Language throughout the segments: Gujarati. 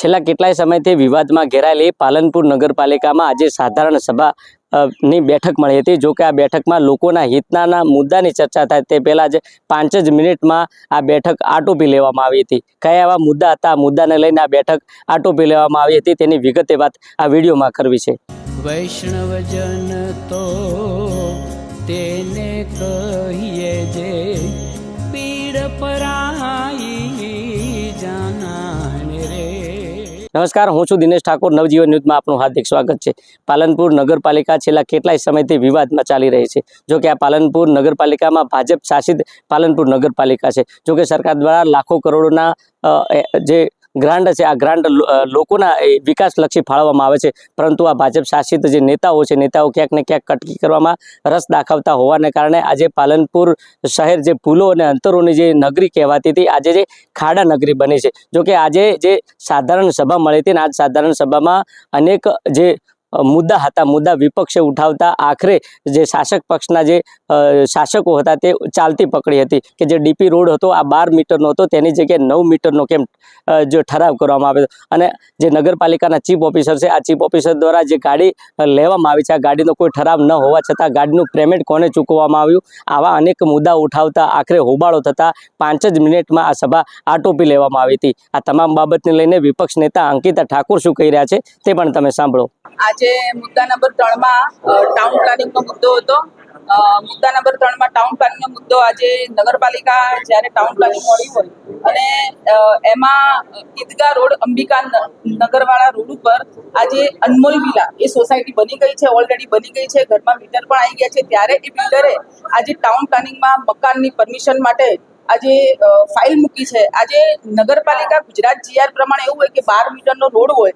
છેલ્લા કેટલાય સમયથી વિવાદમાં ઘેરાયેલી પાલનપુર નગરપાલિકામાં આજે સાધારણ સભા ની બેઠક મળી હતી. જો કે આ બેઠકમાં લોકોના હિતના મુદ્દાની ચર્ચા થાય તે પહેલાં જ પાંચ જ મિનિટમાં આ બેઠક આટોપી લેવામાં આવી હતી. કયા એવા મુદ્દા હતા મુદ્દાને લઈને આ બેઠક આટોપી લેવામાં આવી હતી તેની વિગતે વાત આ વિડીયોમાં કરવી છે. વૈષ્ણવજન તો તેને કહીએ જે પીડ પરાઈ નમસ્કાર, હું છું દિનેશ ઠાકોર, નવજીવન ન્યૂઝમાં આપનું હાર્દિક સ્વાગત છે. પાલનપુર નગરપાલિકા છેલ્લા કેટલાય સમયથી વિવાદમાં ચાલી રહી છે. જો કે આ પાલનપુર નગરપાલિકામાં ભાજપ શાસિત પાલનપુર નગરપાલિકા છે. જો કે સરકાર દ્વારા લાખો કરોડોના જે ગ્રાન્ટ છે. આ ગ્રાન્ટ લોકોના વિકાસલક્ષી ફાળવવામાં આવે છે. પરંતુ આ ભાજપ શાસિત જે નેતાઓ છે, નેતાઓ ક્યાંક ને ક્યાંક કટકી કરવામાં રસ દાખવતા હોવાને કારણે આજે પાલનપુર શહેર જે ભૂલો અને અંતરોની જે નગરી કહેવાતી હતી, આજે જે ખાડા નગરી બની છે. જોકે આજે જે સાધારણ સભા મળી હતી ને આજ સાધારણ સભામાં અનેક જે મુદ્દા હતા, મુદ્દા વિપક્ષે ઉઠાવતા આખરે જે શાસક પક્ષના જે શાસકો હતા તે ચાલતી પકડી હતી કે જે ડીપી રોડ હતો, આ બાર મીટરનો હતો, તેની જગ્યાએ નવ મીટરનો કેમ જો ઠરાવ કરવામાં આવ્યો અને જે નગરપાલિકાના ચીફ ઓફિસર છે, આ ચીફ ઓફિસર દ્વારા જે ગાડી લેવામાં આવી છે, આ ગાડીનો કોઈ ઠરાવ ન હોવા છતાં ગાડીનું પેમેન્ટ કોને ચૂકવવામાં આવ્યું? આવા અનેક મુદ્દા ઉઠાવતા, આખરે હોબાળો થતા પાંચ જ મિનિટમાં આ સભા આટોપી લેવામાં આવી હતી. આ તમામ બાબતને લઈને વિપક્ષ નેતા અંકિતા ઠાકોર શું કહી રહ્યા છે તે પણ તમે સાંભળો. આજે મુદ્દા નંબર ત્રણમાં ટાઉન પ્લાનિંગનો મુદ્દો હતો. મુદ્દા નંબર ત્રણમાં ટાઉન પ્લાનિંગનો મુદ્દો આજે નગરપાલિકા જ્યારે ટાઉન પ્લાનિંગ મળી હોય અને એમાં ઈદગાહ રોડ અંબિકા નગરવાળા રોડ ઉપર આજે અનમોલ વિલા એ સોસાયટી બની ગઈ છે ઓલરેડી બની ગઈ છે, ઘરમાં મીટર પણ આવી ગયા છે. ત્યારે એ બિલ્ડરે આજે ટાઉન પ્લાનિંગમાં મકાનની પરમિશન માટે આજે ફાઇલ મૂકી છે. આજે નગરપાલિકા ગુજરાત જીઆર પ્રમાણે એવું હોય કે બાર મીટરનો રોડ હોય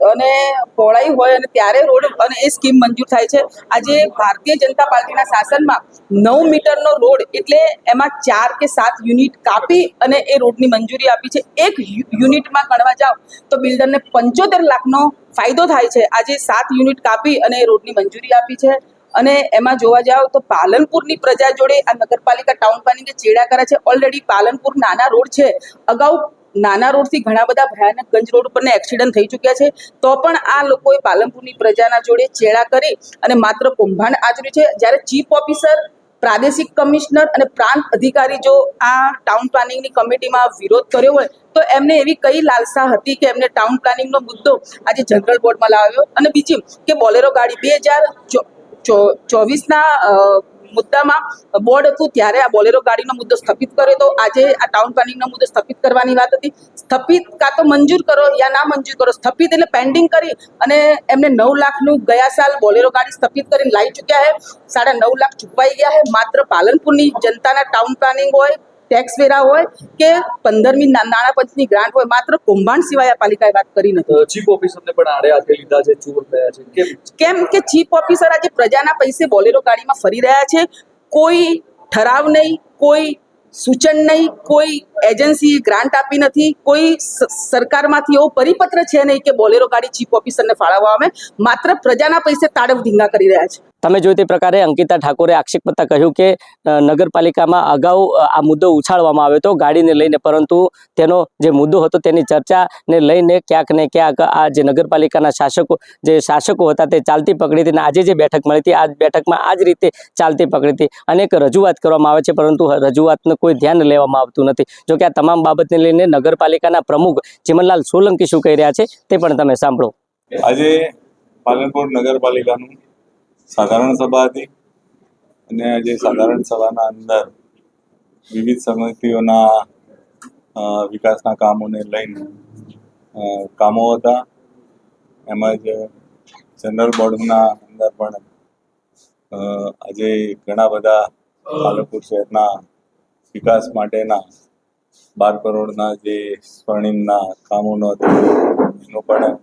અને પહોળાઈ હોય અને ત્યારે રોડ અને એ સ્કીમ મંજૂર થાય છે. આજે ભારતીય જનતા પાર્ટીના શાસનમાં નવ મીટરનો રોડ એટલે એમાં ચાર કે સાત યુનિટ કાપી અને એ રોડની મંજૂરી આપી છે. એક યુનિટમાં ગણવા જાઓ તો બિલ્ડરને પંચોતેર લાખનો ફાયદો થાય છે. આજે સાત યુનિટ કાપી અને એ રોડની મંજૂરી આપી છે. અને એમાં જોવા જાઓ તો પાલનપુરની પ્રજા જોડે આ નગરપાલિકા ટાઉન પ્લાનિંગે ચેડા કરે છે. ઓલરેડી પાલનપુર નાના રોડ છે. અગાઉ નાના રોડથી ઘણા બધા ભયાનક ગંજ રોડ ઉપરને એક્સિડન્ટ થઈ ચૂક્યા છે. તો પણ આ લોકોએ પાલનપુરની પ્રજાના જોડે ચેડા કરી અને માત્ર કૌભાંડ આચર્યું છે. જ્યારે ચીફ ઓફિસર, પ્રાદેશિક કમિશનર અને પ્રાંત અધિકારી જો આ ટાઉન પ્લાનિંગની કમિટીમાં વિરોધ કર્યો હોય, તો એમને એવી કઈ લાલસા હતી કે એમને ટાઉન પ્લાનિંગનો મુદ્દો આજે જનરલ બોર્ડમાં લાવ્યો? અને બીજી, કે બોલેરો ગાડી બે હજાર ચોવીસના મુદ્દામાં બોર્ડ હતું, ત્યારે આ બોલેરો ગાડીનો મુદ્દો સ્થપિત કર્યો હતો. આજે આ ટાઉન પ્લાનિંગનો મુદ્દો સ્થપિત કરવાની વાત હતી. સ્થપિત કાં તો મંજૂર કરો યા ના મંજૂર કરો. સ્થપિત એટલે પેન્ડિંગ કરી અને એમને નવ લાખનું ગયા સાલ બોલેરો ગાડી સ્થપિત કરીને લાવી ચૂક્યા છે. સાડા નવ લાખ ચૂકવાઈ ગયા છે. માત્ર પાલનપુરની જનતાના ટાઉન પ્લાનિંગ હોય ટેક્સ વેરા હોય કે પંદરમી નાણાં પંચની ગ્રાન્ટ હોય માત્ર કૌભાંડ સિવાય આ પાલિકાએ વાત કરી નથી. ચીફ ઓફિસરને પણ આડે હાથે લીધા છે ચોર થયા છે. કેમ? કે ચીફ ઓફિસર આજે પ્રજાના પૈસે બોલેરો ગાડીમાં ફરી રહ્યા છે. કોઈ ઠરાવ નહીં કોઈ સૂચન નહીં કોઈ એજન્સી ગ્રાન્ટ આપી નથી કોઈ સરકારમાંથી એવો પરિપત્ર છે નહીં કે બોલેરો ગાડી ચીફ ઓફિસરને ફાળવવા આવે. માત્ર પ્રજાના પૈસે તાડવ ધીંગા કરી રહ્યા છે. તમે જોઈ તે પ્રકારે અંકિતા ઠાકોરે આક્ષેપ કરતા કહ્યું કે નગરપાલિકામાં અગાઉ આ મુદ્દો ઉછાળવામાં આવ્યો હતો, ગાડીને લઈને, પરંતુ તેનો જે મુદ્દો હતો તેની ચર્ચાને લઈને ક્યાંક ને ક્યાંક આ જે નગરપાલિકાના શાસકો, જે શાસકો હતા તે ચાલતી પકડી હતી અને આજે જે બેઠક મળી હતી, આ બેઠકમાં આ જ રીતે ચાલતી પકડી હતી. અનેક રજૂઆત કરવામાં આવે છે, પરંતુ રજૂઆતનું કોઈ ધ્યાન લેવામાં આવતું નથી. જો કે આ તમામ બાબતને લઈને નગરપાલિકાના પ્રમુખ ચિમનલાલ સોલંકી શું કહી રહ્યા છે તે પણ તમે સાંભળો. આજે પાલનપુર નગરપાલિકાનું સાધારણ સભા હતી અને આજે સાધારણ સભાના અંદર વિવિધ સમિતિઓના વિકાસના કામોને લઈને કામો હતા. એમજ જનરલ બોર્ડના અંદર પણ આજે ઘણા બધા પાલનપુર શહેરના વિકાસ માટેના બાર કરોડના જે સ્વર્ણિમના કામોનો એનો પણ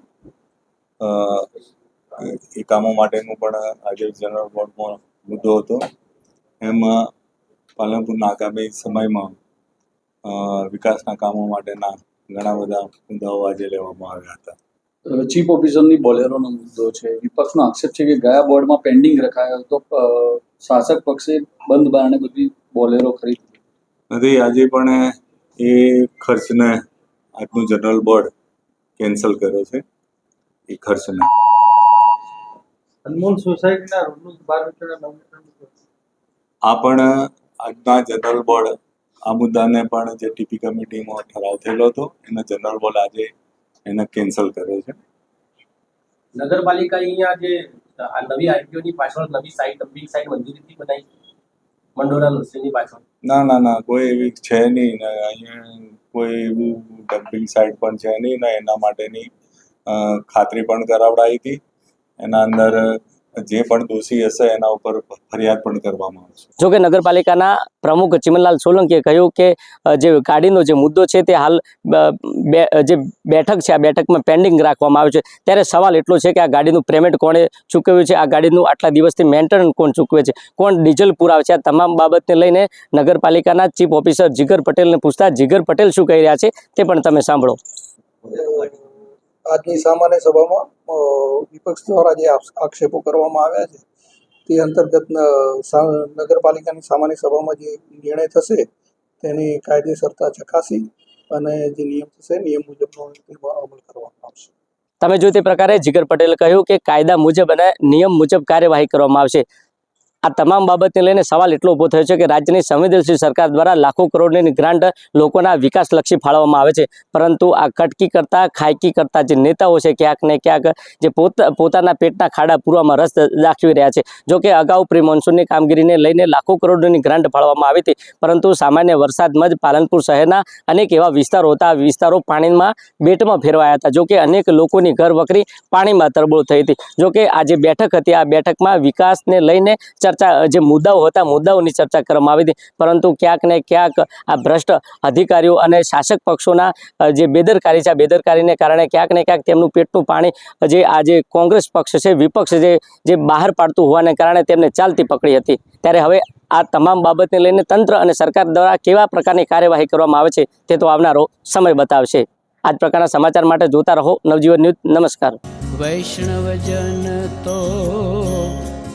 એ કામો માટેનું પણ આજે જનરલ બોર્ડમાં મુદ્દો હતો. એમાં પાલનપુરના આગામી સમયમાં વિકાસના કામો માટેના ઘણા બધા મુદ્દાઓ આજે લેવામાં આવ્યા હતા. ચીફ ઓફિસરની બોલેરોનો મુદ્દો છે. વિપક્ષનો આક્ષેપ છે કે ગયા બોર્ડમાં પેન્ડિંગ રખાયો તો શાસક પક્ષે બંધ બારણે બધી બોલેરો ખરીદી નથી આજે પણ એ ખર્ચને આજનું જનરલ બોર્ડ કેન્સલ કર્યો છે. એ ખર્ચને. અનમોલ સોસાયટીના રૂમનું બાર આ પણ આજના જનરલ બોર્ડ આ મુદ્દાને પણ જે ટીપી કમિટીમાં ઠરાવ થયેલો હતો એના જનરલ બોર્ડ આજે એને કેન્સલ કર્યો છે. નગરપાલિકા અહીંયા જે આ નવી આરટીઓની પાછળ નવી સાઇટ ડમ્પિંગ સાઇટ મંજૂરીથી બનાવી? મંડોરા નર્સરીની પાછળ? ના ના ના કોઈ એવી છે નહીં. ને અહીંયા કોઈ એવું ડમ્પિંગ સાઇટ પણ છે નહીં ને એના માટેની ખાતરી પણ કરાવડાવી હતી. એના અંદર, જે પણ દોષી હશે, એના ઉપર ફરિયાદ પણ કરવામાં આવશે. જોકે નગરપાલિકાના પ્રમુખ ચિમનલાલ સોલંકીએ કહ્યું કે જે ગાડીનો જે મુદ્દો છે તે હાલ જે બેઠક છે, આ બેઠકમાં પેન્ડિંગ રાખવામાં આવ્યો છે. ત્યારે સવાલ એટલો છે કે આ ગાડીનું પેમેન્ટ કોણે ચૂકવ્યું છે? આ ગાડીનું આટલા દિવસથી મેન્ટેનન્સ કોણ ચૂકવે છે? કોણ ડીઝલ પુરાવે છે? આ તમામ બાબતને લઈને નગરપાલિકાના ચીફ ઓફિસર જીગર પટેલને પૂછતા, જીગર પટેલ શું કહી રહ્યા છે તે પણ તમે સાંભળો. આજની સામાન્ય સભામાં વિપક્ષ દ્વારા જે આક્ષેપો કરવામાં આવ્યા છે, તે અંતર્ગત નગરપાલિકાની સામાન્ય સભામાં જે નિર્ણય થશે, તેની કાયદેસરતા ચકાસી અને જે નિયમ થશે, નિયમ મુજબનો અમલ કરવામાં આવશે. તમે જો તે પ્રકારે જીગર પટેલે કહ્યું કે કાયદા મુજબ અને નિયમ મુજબ કાર્યવાહી કરવામાં આવશે આ તમામ બાબતને લઈને સવાલ એટલો ઊભો થયો છે કે રાજ્યની સંવેદનશીલ સરકાર દ્વારા લાખો કરોડની ગ્રાન્ટ લોકોના વિકાસલક્ષી ફાળવવામાં આવે છે. પરંતુ આ કટકી કરતા, ખાયકી કરતા જે નેતાઓ છે, ક્યાંક ને ક્યાંક જે પોતા, પોતાના પેટના ખાડા પૂરવામાં રસ દાખવી રહ્યા છે. જો કે અગાઉ પ્રી મોન્સૂનની કામગીરીને લઈને લાખો કરોડની ગ્રાન્ટ ફાળવવામાં આવી હતી. પરંતુ સામાન્ય વરસાદમાં જ પાલનપુર શહેરના અનેક એવા વિસ્તારો હતા. વિસ્તારો પાણીમાં બેટમાં ફેરવાયા હતા. જો કે અનેક લોકોની ઘર વકરી પાણીમાં તરબોળ થઈ હતી. જો કે આ જે બેઠક હતી. આ બેઠકમાં વિકાસને લઈને ચર્ચા, જે મુદ્દાઓ હતા, મુદ્દાઓની ચર્ચા કરવામાં આવી હતી. પરંતુ ક્યાંક ને ક્યાંક આ ભ્રષ્ટ અધિકારીઓ અને શાસક પક્ષોના જે બેદરકારી છે, આ બેદરકારીને કારણે ક્યાંક ને ક્યાંક તેમનું પેટનું પાણી, જે આ જે કોંગ્રેસ પક્ષ છે, વિપક્ષ છે જે બહાર પાડતું હોવાને કારણે તેમને ચાલતી પકડી હતી. ત્યારે હવે આ તમામ બાબતને લઈને તંત્ર અને સરકાર દ્વારા કેવા પ્રકારની કાર્યવાહી કરવામાં આવે છે, તે તો આવનારો સમય બતાવશે. આ જ પ્રકારના સમાચાર માટે જોતા રહો. નવજીવન ન્યૂઝ, નમસ્કાર. વૈષ્ણવજન તો